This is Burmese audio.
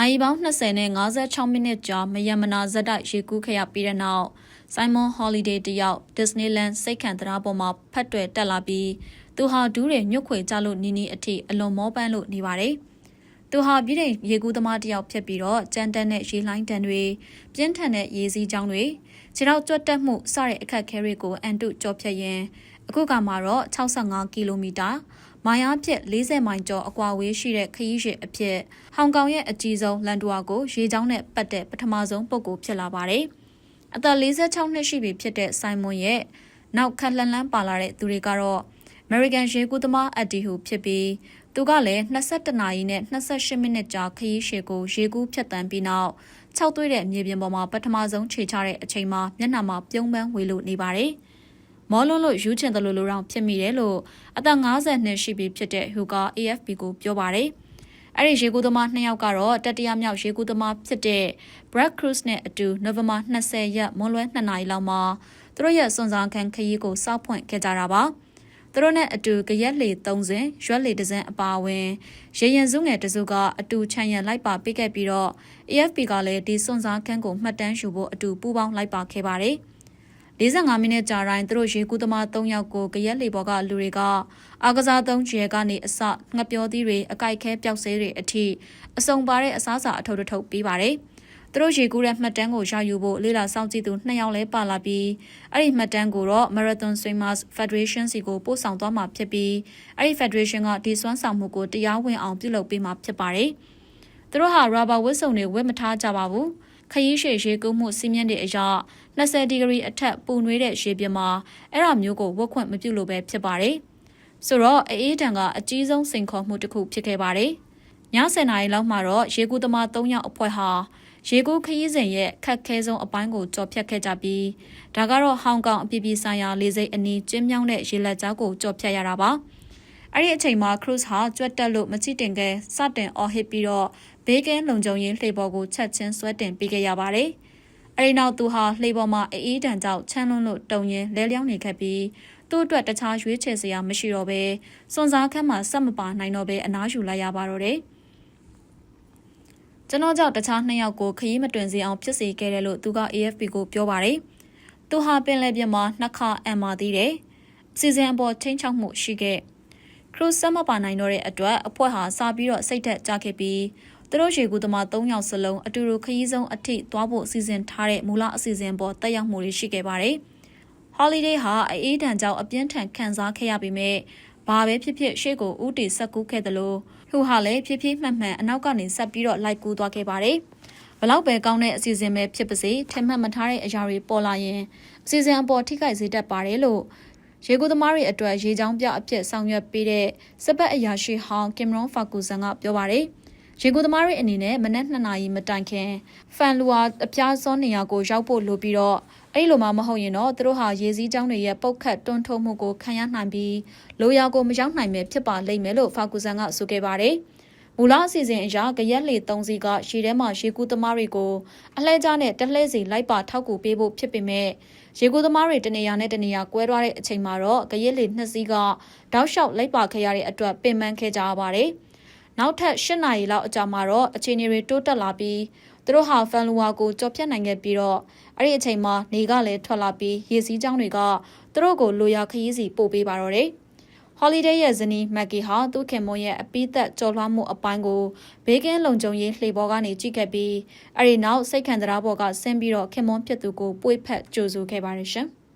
နိုင်ပေါင်း20နဲ့56မိနစ်ကြာမယမနာဇက်တိုက်ရေကူးခဲ့ရပြီးတဲ့နောက်ဆိုင်မွန်ဟော်လီဒေးတယောက်ဒစ္စနီလန်စိတ်ခံတရားပေါ်မှာဖတ်တွယ်တက်လာပြီးသူဟာဒူးတွေညွတ်ခွေကြလို့နီနီအထိအလွန်မောပန်းလို့နေပါတယ်။သူဟာပြည်တဲ့ရေကူးသမားတယောက်ဖြစ်ပြီးတော့ကြမ်းတက်တဲ့ရေလှိုင်းတန်တွေပြင်းထန်တဲ့ရေစီးကြောင်းတွေခြေထောက်ကျွတ်တက်မှုစတဲ့အခက်အခဲတွေကိုအန်တုကြောဖြတ်ရင်းအခုကမှတော့65ကီလိုမီတာ မိုင်အားဖြင့်40မိုင်ကျော်အကွာဝေးရှိတဲ့ခရီးရှည်အဖြစ်ဟောင်ကောင်ရဲ့အကြီးဆုံးလန်ဒူဝါကိုရေချောင်းနဲ့ပတ်တဲ့ပထမဆုံးပုဂ္ဂိုလ်ဖြစ်လာပါတယ်။အသက်46နှစ်ရှိပြီဖြစ်တဲ့ဆိုင်မွန်ရဲ့နောက်ခက်လှန်လန်းပါလာတဲ့သူတွေကတော့ American ရေကူးသမားအက်ဒီဟူဖြစ်ပြီးသူကလည်း22နာရီနဲ့28မိနစ်ကြာခရီးရှည်ကိုရေကူးဖြတ်တန်းပြီးနောက်၆သွေးတဲ့မြေပြင်ပေါ်မှာပထမဆုံးခြေချတဲ့အချိန်မှာမျက်နှာမှာပြုံးပန်းဝေလို့နေပါတယ်။ မောလွန်းလို့ယူချင်တယ်လို့လို့တော့ဖြစ်မိတယ်လို့အသက်50နှစ်ရှိပြီဖြစ်တဲ့ဟူက AFP ကိုပြောပါတယ်။အဲ့ဒီရေကူးသမားနှစ်ယောက်ကတော့တတိယမြောက်ရေကူးသမားဖြစ်တဲ့ Brad Cruz နဲ့အတူနိုဝင်ဘာ20ရက်မွန်းလွဲ2နာရီလောက်မှာသူတို့ရဲ့စွန်စားခံခရီးကိုစောက်ဖွင့်ခဲ့ကြတာပါ။သူတို့နဲ့အတူကြရက်လေ3စင်ရွက်လေတစ်စင်အပါအဝင်ရေရင်စုငယ်တစုကအတူခြံရံလိုက်ပါပေးခဲ့ပြီးတော့ AFP ကလည်းဒီစွန်စားခန်းကိုမှတ်တမ်းယူဖို့အတူပူးပေါင်းလိုက်ပါခဲ့ပါတယ်။ 45မိနစ်ကြာတိုင်းသူတို့ရေကူးသမား3ယောက်ကိုကြရက်လေပေါ်ကလူတွေကအာကစားသုံးကျဲကနေအစငပြောသီးတွေအကြိုက်ခဲပျောက်ဆေးတွေအထိအစုံပါတဲ့အစားအစာအထုပ်ထုပ်ပေးပါတယ်။သူတို့ရေကူးတဲ့မှတ်တမ်းကိုရယူဖို့လေ့လာစောင့်ကြည့်သူ2ယောက်လဲပါလာပြီးအဲ့ဒီမှတ်တမ်းကိုတော့ Marathon Swimmers Federation စီကိုပို့ဆောင်သွားမှာဖြစ်ပြီးအဲ့ဒီ Federation ကဒီစွမ်းဆောင်မှုကိုတရားဝင်အောင်ပြုလုပ်ပေးမှာဖြစ်ပါတယ်။သူတို့ဟာ rubber ဝတ်စုံတွေဝတ်မထားကြပါဘူး။ ခရီးရှည်ရေကူးမှုစီးမြင့်တဲ့အရာ20ဒီဂရီအထက်ပူနွေးတဲ့ရေပြင်မှာအဲ့ဒါမျိုးကိုဝတ်ခွင့်မပြုလို့ပဲဖြစ်ပါတယ်။ဆိုတော့အေးတန်ကအကြီးဆုံးစိန်ခေါ်မှုတစ်ခုဖြစ်ခဲ့ပါတယ်။ည7နာရီလောက်မှာတော့ရေကူးသမား3ယောက်အဖွဲ့ဟာရေကူးခရီးစဉ်ရဲ့ခက်ခဲဆုံးအပိုင်းကိုကြော်ဖြတ်ခဲ့ကြပြီးဒါကတော့ဟောင်ကောင်အပြည်ပြည်ဆိုင်ရာလေဆိပ်အနီးကျင်းမြောင်းတဲ့ရေလက်ကြားကိုကြော်ဖြတ်ရတာပါ။ အဲ့ဒီအချိန်မှာ cruise ဟာကြွက်တက်လို့မချိတင်ခဲစတင်အော်ဟစ်ပြီးတော့ဘေးကင်းလုံခြုံရေးလှေပေါ်ကိုချက်ချင်းဆွဲတင်ပေးခဲ့ရပါတယ်။အဲဒီနောက်သူဟာလှေပေါ်မှာအေးတန်ကြောင့်ချမ်းလွန်းလို့တုံရင်လဲလျောင်းနေခဲ့ပြီးသူ့အတွက်တခြားရွေးချယ်စရာမရှိတော့ဘဲစွန်စားခန်းမှာစက်မပါနိုင်တော့ဘဲအနားယူလိုက်ရပါတော့တယ်။ကျွန်တော်ကြောင့်တခြားနှစ်ယောက်ကိုခရီးမတွင်စေအောင်ဖြစ်စေခဲ့တယ်လို့သူက AFP ကိုပြောပါတယ်။သူဟာပင်လယ်ပြင်မှာနှစ်ခါအံမာသေးတယ်။စီစဉ်အပေါ်ချင်းချောက်မှုရှိခဲ့။ ခရုစမပါနိုင်တော့တဲ့အတွက်အဖွဲ့ဟာစာပြီးတော့စိတ်သက်ကြခဲ့ပြီးသူတို့ရေကူးသမား၃ယောက်စလုံးအတူတူခရီးဆုံးအထိသွားဖို့စီစဉ်ထားတဲ့မူလအစီအစဉ်ပေါ်တက်ရောက်မှုတွေရှိခဲ့ပါတယ်။ Holiday ဟာအေးဒဏ်ကြောင့်အပြင်းထန်ခံစားခဲ့ရပေမဲ့ဘာပဲဖြစ်ဖြစ်ရှေ့ကိုဦးတည်ဆက်ကူးခဲ့တယ်လို့ဟူဟာလည်းဖြည်းဖြည်းမှတ်မှန်အနောက်ကနေဆက်ပြီးတော့လိုက်ကူးသွားခဲ့ပါတယ်။ဘလောက်ပဲကောင်းတဲ့အစီအစဉ်ပဲဖြစ်ပါစေထင်မှတ်မထားတဲ့အရာတွေပေါ်လာရင်အစီအစဉ်အပေါ်ထိခိုက်စေတတ်ပါတယ်လို့ ရေကူးသမားတွေအတွက်ရေချောင်းပြအဖြစ်ဆောင်ရွက်ပေးတဲ့စပတ်အရာရှိဟောင်းကင်မရွန်ဖာကူဆန်ကပြောပါတယ်။ရေကူသမားတွေအနေနဲ့မနက်2နာရီမတိုင်ခင်ဖန်လူဟာအပြားစောနေရာကိုရောက်ဖို့လိုပြီးတော့အဲ့လိုမှမဟုတ်ရင်တော့သူတို့ဟာရေစည်းကြောင်းတွေရဲ့ပုတ်ခတ်တွန်းထုတ်မှုကိုခံရနိုင်ပြီးလိုရာကိုမရောက်နိုင်ပဲဖြစ်ပါလိမ့်မယ်လို့ဖာကူဆန်ကဆိုခဲ့ပါတယ်။ မူလအစီအစဉ်အရကြရက်လေ၃စီးကရေထဲမှာရေကူးသမားတွေကိုအလှဲကြားနဲ့တလှဲစီလိုက်ပါထောက်ကူပေးဖို့ဖြစ်ပေမဲ့ရေကူးသမားတွေတနေရာနဲ့တနေရာကွဲသွားတဲ့အချိန်မှာတော့ကြရက်လေနှစ်စီးကတောက်လျှောက်လိုက်ပါခဲ့ရတဲ့အတွက်ပင်ပန်းခဲ့ကြရပါတယ်။နောက်ထပ်၈နာရီလောက်အကြာမှာတော့အခြေအနေတွေတိုးတက်လာပြီးသူတို့ဟာဖန်လူဝါကိုကြော်ဖြတ်နိုင်ခဲ့ပြီးတော့အဲ့ဒီအချိန်မှာနေကလည်းထွက်လာပြီးရေစည်းကြောင်းတွေကသူတို့ကိုလိုရာခရီးစီပို့ပေးပါတော့တယ်။ Holiday ရဲ့ဇနီးမက်ကီဟာသူ့ခင်မွန်ရဲ့အပိသက်ကြော်လွှားမှုအပိုင်းကိုဘေးကင်းလုံခြုံရေးလှေပေါ်ကနေကြည့်ခဲ့ပြီးအဲ့ဒီနောက်စိတ်ခံတရားပေါ်ကဆင်းပြီးတော့ခင်မွန်ဖြစ်သူကိုပွေ့ဖက်ကြိုဆိုခဲ့ပါတယ်ရှင်။